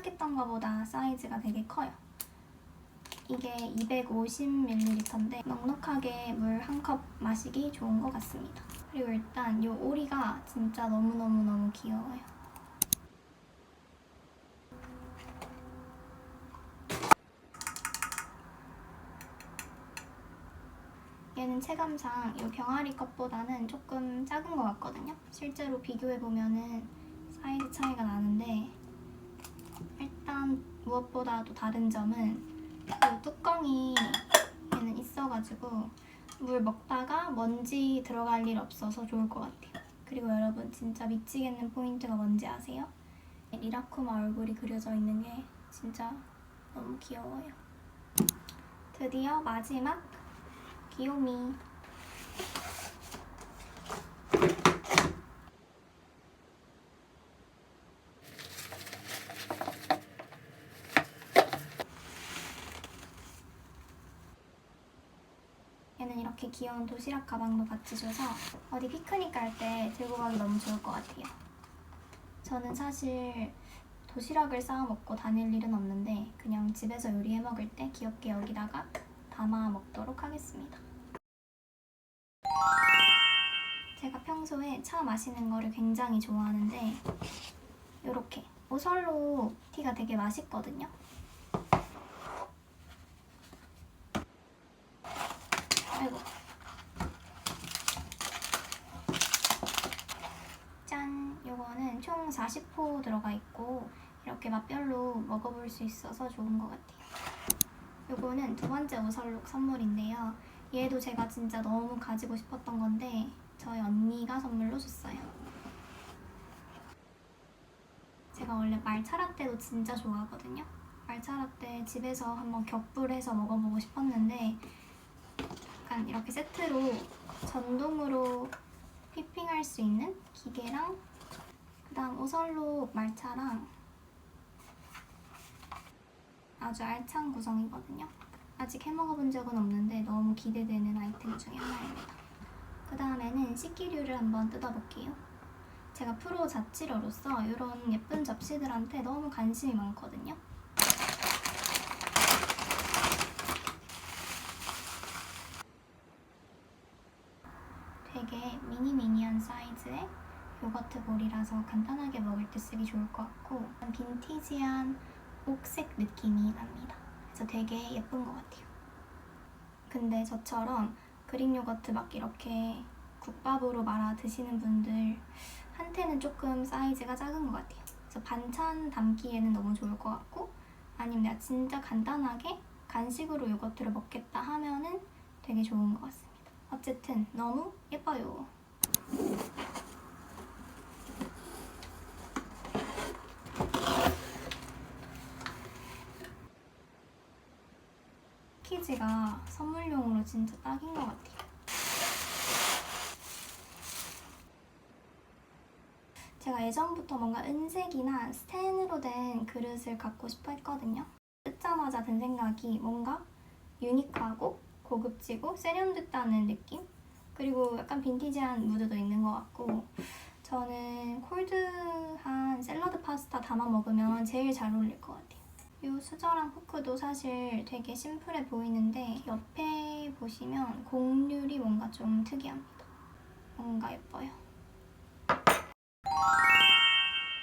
생각했던 것보다 사이즈가 되게 커요. 이게 250ml인데 넉넉하게 물 한 컵 마시기 좋은 것 같습니다. 그리고 일단 이 오리가 진짜 너무너무너무 귀여워요. 얘는 체감상 이 병아리 컵보다는 조금 작은 것 같거든요. 실제로 비교해보면 사이즈 차이가 나는데 무엇보다도 다른 점은 이 뚜껑이 얘는 있어가지고 물 먹다가 먼지 들어갈 일 없어서 좋을 것 같아요. 그리고 여러분 진짜 미치겠는 포인트가 뭔지 아세요? 리라쿠마 얼굴이 그려져 있는 게 진짜 너무 귀여워요. 드디어 마지막 귀요미 얘는 귀여운 도시락 가방도 같이 줘서 어디 피크닉 갈 때 들고 가기 너무 좋을 것 같아요. 저는 사실 도시락을 싸워 먹고 다닐 일은 없는데 그냥 집에서 요리해 먹을 때 귀엽게 여기다가 담아 먹도록 하겠습니다. 제가 평소에 차 마시는 거를 굉장히 좋아하는데 이렇게 오설로 티가 되게 맛있거든요. 아이고. 짠! 요거는 총 40호 들어가 있고 이렇게 맛별로 먹어볼 수 있어서 좋은 것 같아요. 요거는 두 번째 오설록 선물인데요. 얘도 제가 진짜 너무 가지고 싶었던 건데 저희 언니가 선물로 줬어요. 제가 원래 말차 라떼도 진짜 좋아하거든요. 말차 라떼 집에서 한번 격불해서 먹어보고 싶었는데 약간 이렇게 세트로 전동으로 휘핑할 수 있는 기계랑 그다음 오설록 말차랑 아주 알찬 구성이거든요. 아직 해먹어본 적은 없는데 너무 기대되는 아이템 중에 하나입니다. 그 다음에는 식기류를 한번 뜯어볼게요. 제가 프로 자취러로서 이런 예쁜 접시들한테 너무 관심이 많거든요. 되게 미니미니한 사이즈의 요거트 볼이라서 간단하게 먹을 때 쓰기 좋을 것 같고 빈티지한 옥색 느낌이 납니다. 그래서 되게 예쁜 것 같아요. 근데 저처럼 그릭 요거트 막 이렇게 국밥으로 말아 드시는 분들 한테는 조금 사이즈가 작은 것 같아요. 그래서 반찬 담기에는 너무 좋을 것 같고 아니면 내가 진짜 간단하게 간식으로 요거트를 먹겠다 하면은 되게 좋은 것 같습니다. 어쨌든 너무 예뻐요. 패키지가 선물용으로 진짜 딱인 것 같아요. 제가 예전부터 뭔가 은색이나 스텐으로 된 그릇을 갖고 싶어 했거든요. 뜯자마자 든 생각이 뭔가 유니크하고 고급지고 세련됐다는 느낌? 그리고 약간 빈티지한 무드도 있는 것 같고 저는 콜드한 샐러드 파스타 담아 먹으면 제일 잘 어울릴 것 같아요. 이 수저랑 포크도 사실 되게 심플해 보이는데 옆에 보시면 곡률이 뭔가 좀 특이합니다. 뭔가 예뻐요.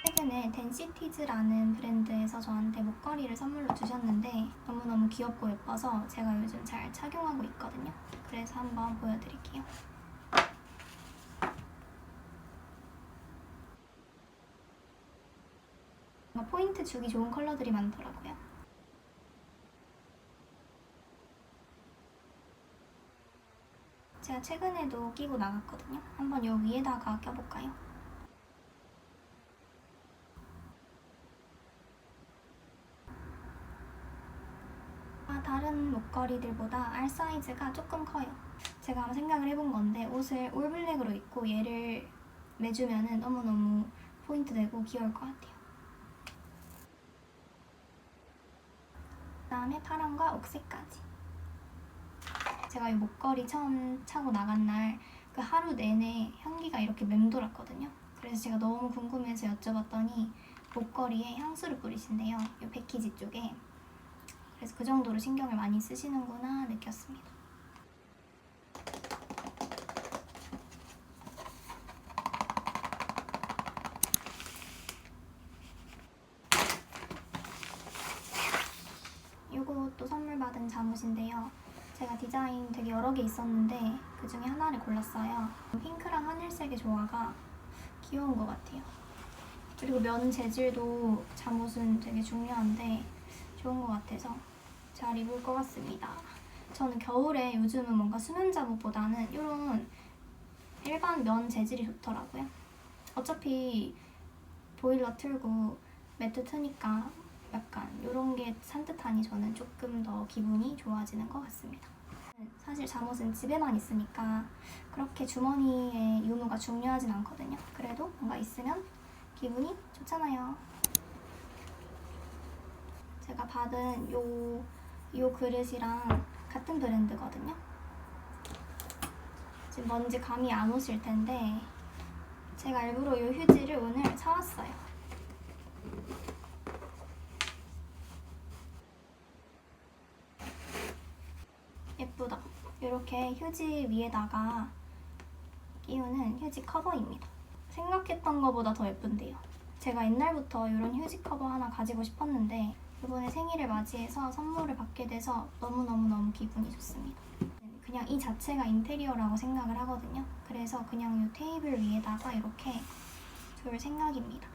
최근에 덴시티즈라는 브랜드에서 저한테 목걸이를 선물로 주셨는데 너무너무 귀엽고 예뻐서 제가 요즘 잘 착용하고 있거든요. 그래서 한번 보여드릴게요. 뭔가 포인트 주기 좋은 컬러들이 많더라고요. 제가 최근에도 끼고 나갔거든요. 한번 요 위에다가 껴볼까요? 아, 다른 목걸이들보다 알 사이즈가 조금 커요. 제가 한번 생각을 해본 건데 옷을 올블랙으로 입고 얘를 매주면은 너무너무 포인트 되고 귀여울 것 같아요. 다음에 파랑과 옥색까지. 제가 이 목걸이 처음 차고 나간 날 그 하루 내내 향기가 이렇게 맴돌았거든요. 그래서 제가 너무 궁금해서 여쭤봤더니 목걸이에 향수를 뿌리신대요. 이 패키지 쪽에 그래서 그 정도로 신경을 많이 쓰시는구나 느꼈습니다. 이것도 선물 잠옷인데요. 제가 디자인 되게 여러 개 있었는데 그 중에 하나를 골랐어요. 핑크랑 하늘색의 조화가 귀여운 것 같아요. 그리고 면 재질도 잠옷은 되게 중요한데 좋은 것 같아서 잘 입을 것 같습니다. 저는 겨울에 요즘은 뭔가 수면 잠옷보다는 이런 일반 면 재질이 좋더라고요. 어차피 보일러 틀고 매트 트니까 약간 이런 게 산뜻하니 저는 조금 더 기분이 좋아지는 것 같습니다. 사실 잠옷은 집에만 있으니까 그렇게 주머니의 유무가 중요하진 않거든요. 그래도 뭔가 있으면 기분이 좋잖아요. 제가 받은 요, 요 그릇이랑 같은 브랜드거든요. 지금 뭔지 감이 안 오실 텐데 제가 일부러 요 휴지를 오늘 사왔어요. 예쁘다. 이렇게 휴지 위에다가 끼우는 휴지 커버입니다. 생각했던 것보다 더 예쁜데요. 제가 옛날부터 이런 휴지 커버 하나 가지고 싶었는데 이번에 생일을 맞이해서 선물을 받게 돼서 너무너무너무 기분이 좋습니다. 그냥 이 자체가 인테리어라고 생각을 하거든요. 그래서 그냥 이 테이블 위에다가 이렇게 둘 생각입니다.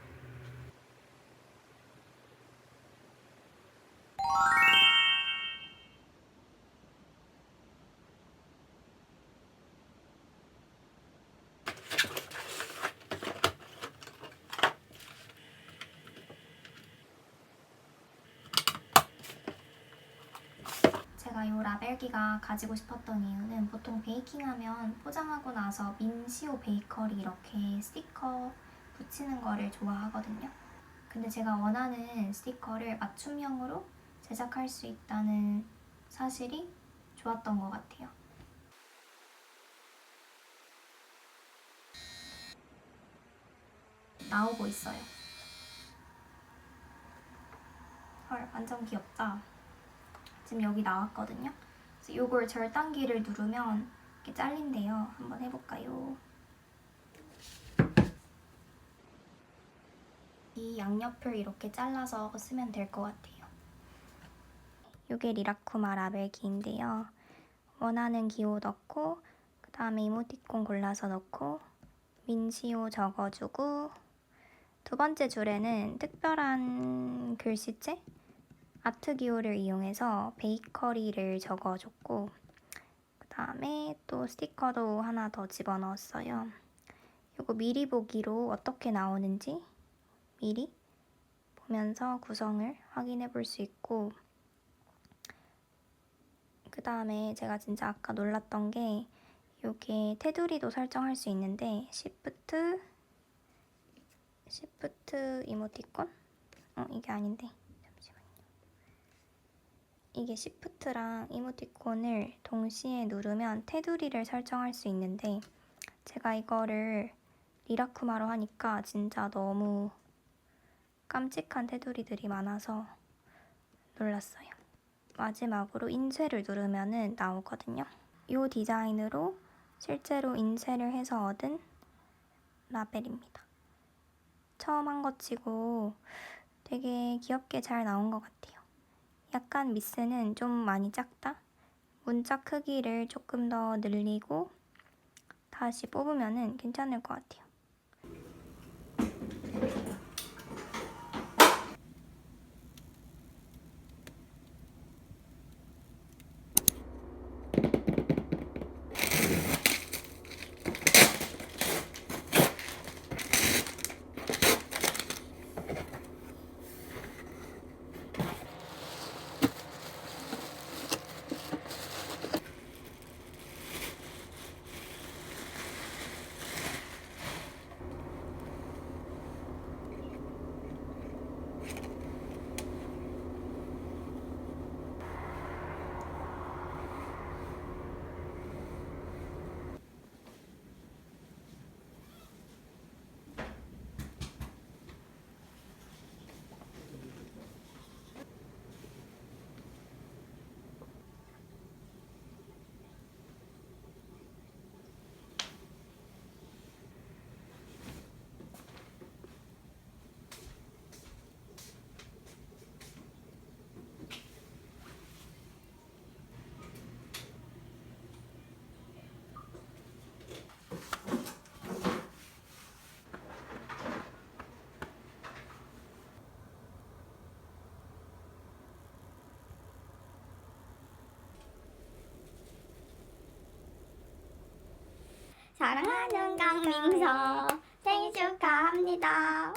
제가 이 라벨기가 가지고 싶었던 이유는 보통 베이킹하면 포장하고 나서 민시오 베이커리 이렇게 스티커 붙이는 거를 좋아하거든요. 근데 제가 원하는 스티커를 맞춤형으로 제작할 수 있다는 사실이 좋았던 것 같아요. 나오고 있어요. 헐, 완전 귀엽다. 지금 여기 나왔거든요. 그래서 이걸 절단기를 누르면 이렇게 잘린대요. 한번 해볼까요? 이 양옆을 이렇게 잘라서 쓰면 될 것 같아요. 이게 리라쿠마 라벨기인데요. 원하는 기호 넣고 그 다음에 이모티콘 골라서 넣고 민시오 적어주고 두 번째 줄에는 특별한 글씨체 아트 기호를 이용해서 베이커리를 적어줬고 그 다음에 또 스티커도 하나 더 집어넣었어요. 이거 미리 보기로 어떻게 나오는지 미리 보면서 구성을 확인해 볼 수 있고 그 다음에 제가 진짜 아까 놀랐던 게 이게 테두리도 설정할 수 있는데 시프트 시프트 이모티콘? 어 이게 아닌데 이게 시프트랑 이모티콘을 동시에 누르면 테두리를 설정할 수 있는데 제가 이거를 리라쿠마로 하니까 진짜 너무 깜찍한 테두리들이 많아서 놀랐어요. 마지막으로 인쇄를 누르면은 나오거든요. 이 디자인으로 실제로 인쇄를 해서 얻은 라벨입니다. 처음 한 것 치고 되게 귀엽게 잘 나온 것 같아요. 약간 미스는 좀 많이 작다? 문자 크기를 조금 더 늘리고 다시 뽑으면 괜찮을 것 같아요. 사랑하는 강민서 생일 축하합니다.